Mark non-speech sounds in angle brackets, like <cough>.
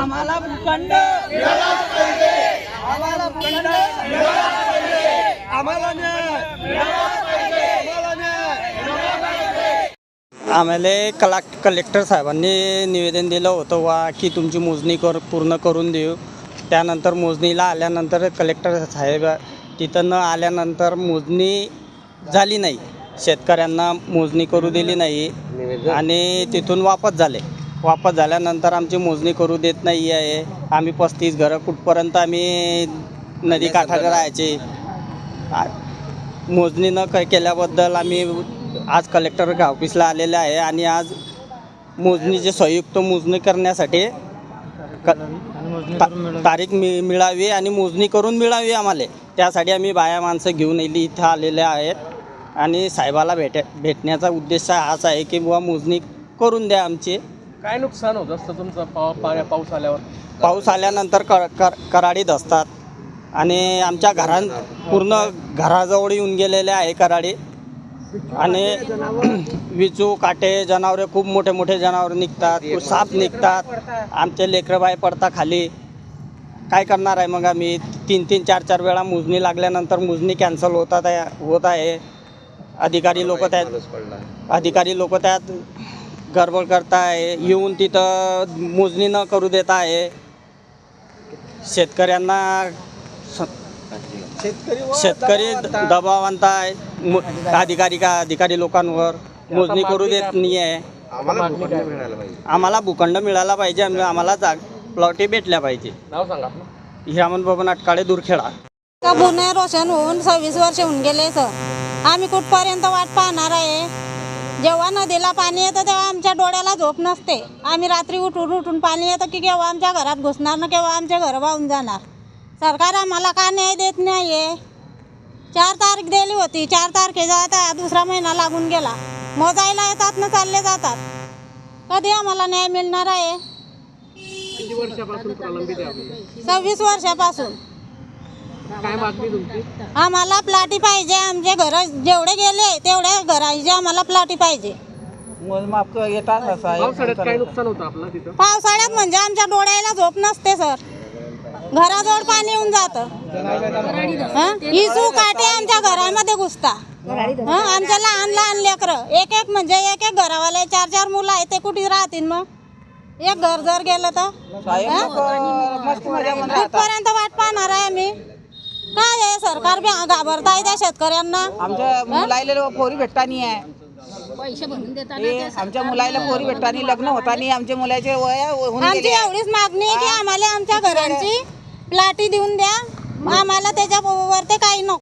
भूखंड. आम्हाला भूखंड. आम्हाला न्याय. आम्हाला आम्हाला कला कलेक्टर साहेबांनी निवेदन दिलं होतं वा की तुमची मोजणी कर पूर्ण करून देऊ. त्यानंतर मोजणीला आल्यानंतर कलेक्टर साहेब तिथं न आल्यानंतर मोजणी झाली नाही. शेतकऱ्यांना मोजणी करू दिली नाही. आणि तिथून वापस झाले. वापस झाल्यानंतर आमची मोजणी करू देत नाही आहे. आम्ही पस्तीस घरं कुठपर्यंत आम्ही नदी काठाकडे राहायचे. आ- मोजणी न क केल्याबद्दल आम्ही आज कलेक्टर ऑफिसला आलेले आहे आणि आज मोजणीचे संयुक्त मोजणी करण्यासाठी क ता- तारीख मि मिळावी आणि मोजणी करून मिळावी आम्हाला. त्यासाठी आम्ही बाया माणसं घेऊन इली इथं आलेले आहेत. आणि साहेबाला भेट भेटण्याचा उद्देश हाच आहे की बुवा मोजणी करून द्या आमची. काय नुकसान होत असतं तुमचं पाव पाण्या पाऊस आल्यावर? पाऊस आल्यानंतर कर कर कराडीत असतात. आणि आमच्या घरां पूर्ण घराजवळ येऊन गेलेले आहे कराडी. आणि <clears throat> विचू काटे जनावरे खूप मोठे मोठे जनावर निघतात. साप निघतात. आमचे लेकरं बाय पडता खाली. काय करणार आहे मग आम्ही? तीन तीन चार चार वेळा मोजणी लागल्यानंतर मोजणी कॅन्सल होतात आहे होत आहे. अधिकारी लोक त्यात अधिकारी लोक त्यात गडबड करताय येऊन तिथं मोजणी न करू देत आहे. शेतकऱ्यांना स- शेतकरी दबाव आणताय मु- अधिकारी का अधिकारी लोकांवर मोजणी करू देत नाही आहे आम्हाला भूखंड मिळाला पाहिजे आम- आम्हाला जाग प्लॉटी भेटल्या पाहिजे. नाव सांगा आपलं. हिरामन बाबा नाटकाळे दूरखेडा. का रोशन होऊन सव्वीस वर्ष होऊन गेले सर. आम्ही कुठपर्यंत वाट पाहणार आहे? जेव्हा नदीला पाणी येतं तेव्हा आमच्या डोळ्याला झोप नसते. आम्ही रात्री उठून उठून पाणी येतं की केव्हा आमच्या घरात घुसणार ना केव्हा आमच्या घर वाहून जाणार. सरकार आम्हाला का न्याय देत नाही आहे चार तारीख दिली होती. चार तारखेचा आता दुसरा महिना लागून गेला. मोजायला येतात ना चालले जातात. कधी आम्हाला न्याय मिळणार आहे? सव्वीस वर्षापासून. आम्हाला प्लाटी पाहिजे. आमचे घर जेवढे गेले तेवढ्या घराचे आम्हाला प्लाटी पाहिजे. पावसाळ्यात काय नुकसान होतं आपलं तिथं? पावसाळ्यात म्हणजे आमच्या डोळ्याला झोप नसते सर. घराजवळ पाणी येऊन जातं. हं? इजू काटे आमच्या घरामध्ये घुसता. हं? आमच्या लहान लहान लेकरं. एक एक म्हणजे एक एक घरावाले चार चार मुलं आहेत ते कुठे राहतील मग? एक घर जर गेलं तर? कुठपर्यंत वाट पाहणार आहे आम्ही. काय आहे सरकार बी घाबरताय त्या शेतकऱ्यांना? आमच्या पोरी भेटतानी आहे. हे आमच्या मुलाला पोरी भेटतानी लग्न होतानी आमच्या मुलाचे वय होऊन आमची गेले एवढीच मागणी आहे की आम्हाला आमच्या घरांची प्लाटी देऊन द्या. आम्हाला त्याच्या वरती काही नको.